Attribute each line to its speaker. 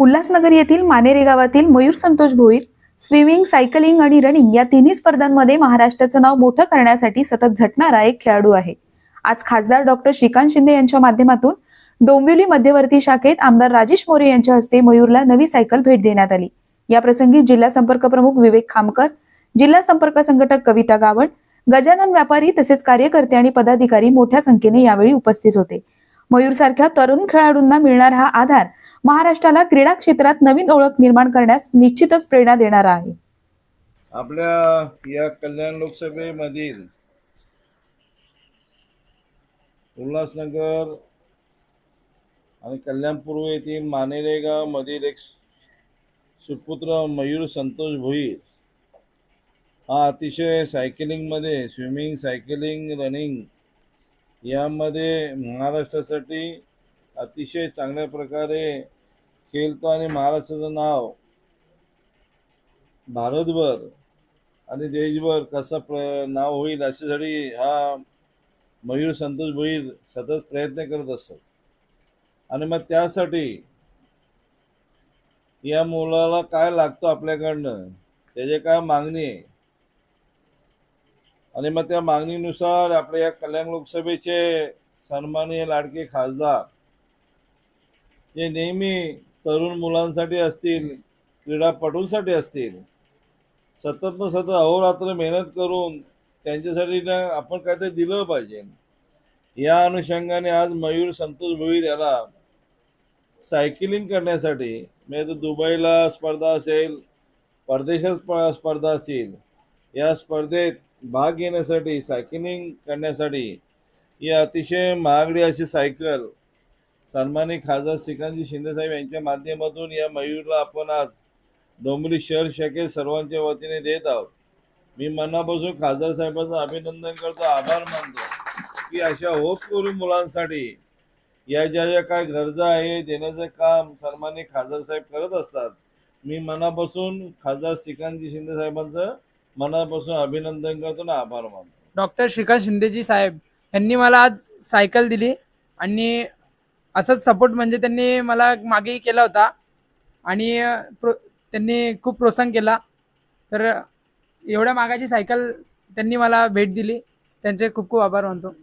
Speaker 1: उल्हासनगर येथील मानेरे गावातील Mayur Santosh Bhoir swimming cycling आणि रनिंग या तिन्ही स्पर्धांमध्ये महाराष्ट्राचं नाव मोठं करण्यासाठी सतत झटणारा एक खेळाडू आहे. आज खासदार डॉक्टर श्रीकांत शिंदे यांच्या माध्यमातून डोंबिवली मध्यवर्ती शाखेत आमदार राजेश मोरे यांच्या हस्ते मयूरला नवी सायकल भेट देण्यात आली. या प्रसंगी जिल्हा संपर्क प्रमुख विवेक खामकर जिल्हा संपर्क संघटक कविता गावड गजानन व्यापारी तसेच कार्यकर्ते आणि पदाधिकारी मोठ्या संख्येने यावेळी उपस्थित होते. मयूर सारख्या तरुण खेळाडूंना मिळणारा हा आधार महाराष्ट्राला क्रीडा क्षेत्रात नवीन ओळख निर्माण करण्यास निश्चितच प्रेरणा देणारा आहे.
Speaker 2: आपल्या या कल्याण लोकसभेमधील उल्हासनगर आणि कल्याणपूर्व येथील मानेरेगाव मधील एक सुपुत्र मयूर संतोष भोईर हा अतिशय सायकलिंगमध्ये स्विमिंग सायकलिंग रनिंग यामध्ये महाराष्ट्रासाठी अतिशय चांगल्या प्रकारे खेळतो आणि महाराष्ट्राचं नाव भारतभर आणि देशभर कसं प्र नाव होईल अशासाठी हा मयूर संतोष भोईर सतत प्रयत्न करत असतात आणि मग त्यासाठी या मुलाला काय लागतं आपल्याकडनं? त्याची काय मागणी आहे? आणि मग त्या मागणीनुसार आपल्या या कल्याण लोकसभेचे सन्माननीय लाडके खासदार जे नेहमी तरुण मुलांसाठी असतील क्रीडापटूंसाठी असतील सतत न सतत अहोरात्र मेहनत करून त्यांच्यासाठी ना आपण काहीतरी दिलं पाहिजे. या अनुषंगाने आज मयूर संतोष भोईर याला सायकलिंग करण्यासाठी म्हणजे दुबईला स्पर्धा असेल परदेशात स्पर्धा असेल या स्पर्धेत भाग घेण्यासाठी सायकलिंग करण्यासाठी ही अतिशय महागडी अशी सायकल सन्मानी खासदार श्रीकांतजी शिंदेसाहेब यांच्या माध्यमातून या मयूरला आपण आज डोंबिवली शहर शाखेत सर्वांच्या वतीने देत आहोत. मी मनापासून खासदार साहेबांचं अभिनंदन करतो आभार मानतो की अशा होपकरू मुलांसाठी या ज्या ज्या काय गरजा आहे देण्याचं काम सन्मानित खासदार साहेब करत असतात. मी मनापासून खासदार श्रीकांतजी शिंदे साहेबांचं मनापासून अभिनंदन करतो ना. आभार मानतो.
Speaker 3: डॉक्टर श्रीकांत शिंदेजी साहेब यांनी मला आज सायकल दिली आणि असंच सपोर्ट म्हणजे त्यांनी मला मागेही केला होता आणि प्रो त्यांनी खूप प्रोत्साहन केला. तर एवढ्या मागाची सायकल त्यांनी मला भेट दिली. त्यांचे खूप खूप आभार मानतो.